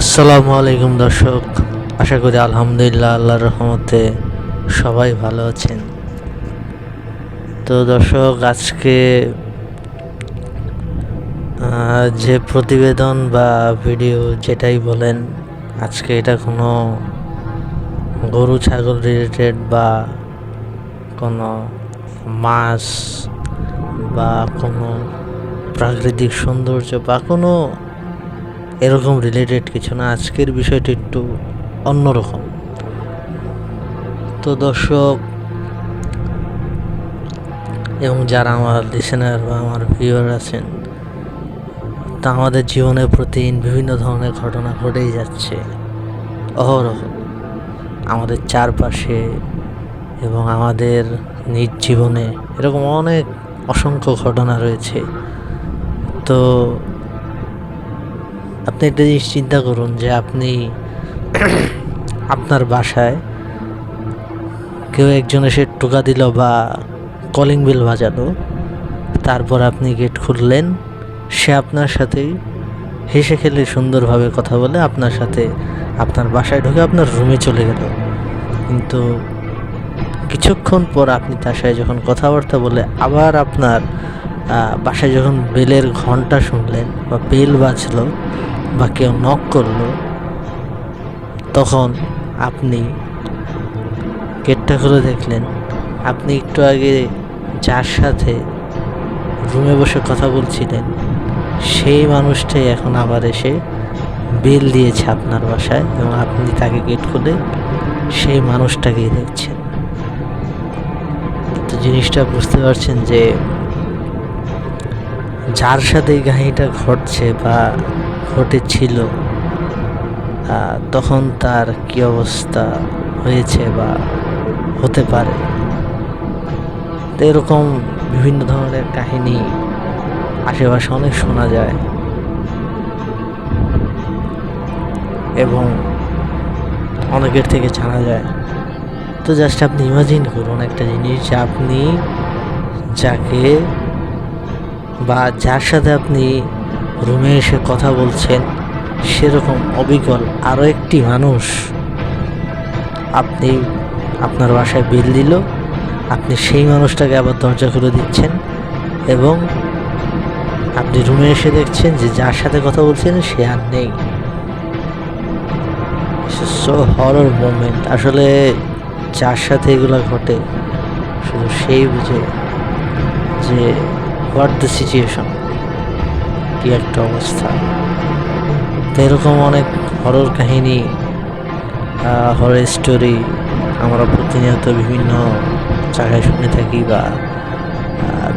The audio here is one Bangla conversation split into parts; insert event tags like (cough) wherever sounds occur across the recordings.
আসসালামু আলাইকুম দর্শক, আশা করি আলহামদুলিল্লাহ আল্লাহর রহমতে সবাই ভালো আছেন। তো দর্শক, আজকে যে প্রতিবেদন বা ভিডিও যেটাই বলেন, আজকে এটা কোনো গরু ছাগল রিলেটেড বা কোনো মাছ বা কোনো প্রাকৃতিক সৌন্দর্য বা কোনো এরকম রিলেটেড কিছু না। আজকের বিষয়টা একটু অন্যরকম। তো দর্শক, এবং যারা আমার লিসেনার বা আমার ভিউয়ার আছেন, তা আমাদের জীবনের প্রতিদিন বিভিন্ন ধরনের ঘটনা ঘটেই যাচ্ছে। অহরহ। আমাদের চারপাশে এবং আমাদের নিজ জীবনে এরকম অনেক অসংখ্য ঘটনা রয়েছে। তো আপনি একটা জিনিস চিন্তা করুন যে আপনি (coughs) আপনার বাসায় কেউ একজন এসে টোকা দিল বা কলিং বেল বাজালো, তারপর আপনি গেট খুললেন, সে আপনার সাথেই হেসে খেলে সুন্দরভাবে কথা বলে আপনার সাথে আপনার বাসায় ঢুকে আপনার রুমে চলে গেল। কিন্তু কিছুক্ষণ পর আপনি তার সাথে যখন কথাবার্তা বলে আবার আপনার বাসায় যখন বেলের ঘণ্টা শুনলেন বা বেল বাজলো বা কেউ নক করল, তখন আপনি গেটটা খুলে দেখলেন। আপনি একটু আগে যার সাথে রুমে বসে কথা বলছিলেন, সেই মানুষটাই এখন আবার এসে বেল দিয়েছে আপনার বাসায় এবং আপনি তাকে গেট খুলে সেই মানুষটাকেই দেখছেন। তো জিনিসটা বুঝতে পারছেন যে যার সাথে এই কাহিনীটা ঘটছে বা ঘটেছিল তখন তার কি অবস্থা হয়েছে বা হতে পারে? তো এরকম বিভিন্ন ধরনের কাহিনী আশেপাশে অনেক শোনা যায়। এবং অনেকের থেকে জানা যায়। তো জাস্ট আপনি ইমাজিন করুন একটা জিনিস যে আপনি যাকে বা যার সাথে আপনি রুমে এসে কথা বলছেন, সেরকম অবিকল আরও একটি মানুষ আপনি আপনার বাসায় বিল দিল, আপনি সেই মানুষটাকে আবার দরজা খুলে দিচ্ছেন এবং আপনি রুমে এসে দেখছেন যে যার সাথে কথা বলছেন সে আর নেই। সো হরর মোমেন্ট আসলে যার সাথে এগুলো ঘটে, শুধু সেই বুঝে যে হোয়াট দ্য সিচুয়েশন কী একটা অবস্থা? তো এরকম অনেক হরর কাহিনী হরর স্টোরি আমরা প্রতিনিয়ত বিভিন্ন জায়গায় শুনে থাকি বা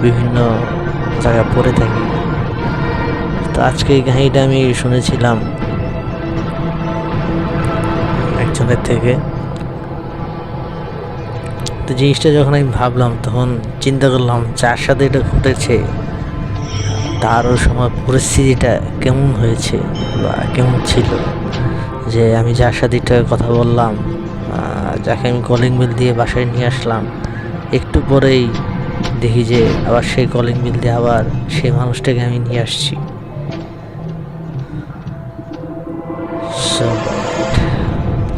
বিভিন্ন জায়গায় পড়ে থাকি। তো আজকে এই কাহিনীটা আমি শুনেছিলাম একজনের থেকে। তো জিনিসটা যখন আমি ভাবলাম, তখন চিন্তা করলাম, যার সাথে এটা ঘটেছে তার ওই সময় পরিস্থিতিটা কেমন হয়েছে বা কেমন ছিল? যে আমি যার সাথে আগে কথা বললাম যাকে আমি কলিং বিল দিয়ে বাসায় নিয়ে আসলাম, একটু পরেই দেখি যে আবার সেই কলিং বিল দিয়ে আবার সেই মানুষটাকে আমি নিয়ে আসছি।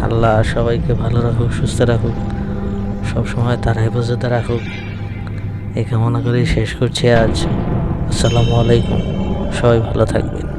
আল্লাহ সবাইকে ভালো রাখুক, সুস্থ রাখুক। সব সময় তার হেফাজতে রাখুক। এই কামনা করেই শেষ করছি আজ। আসসালামু আলাইকুম। সবাই ভালো থাকবেন।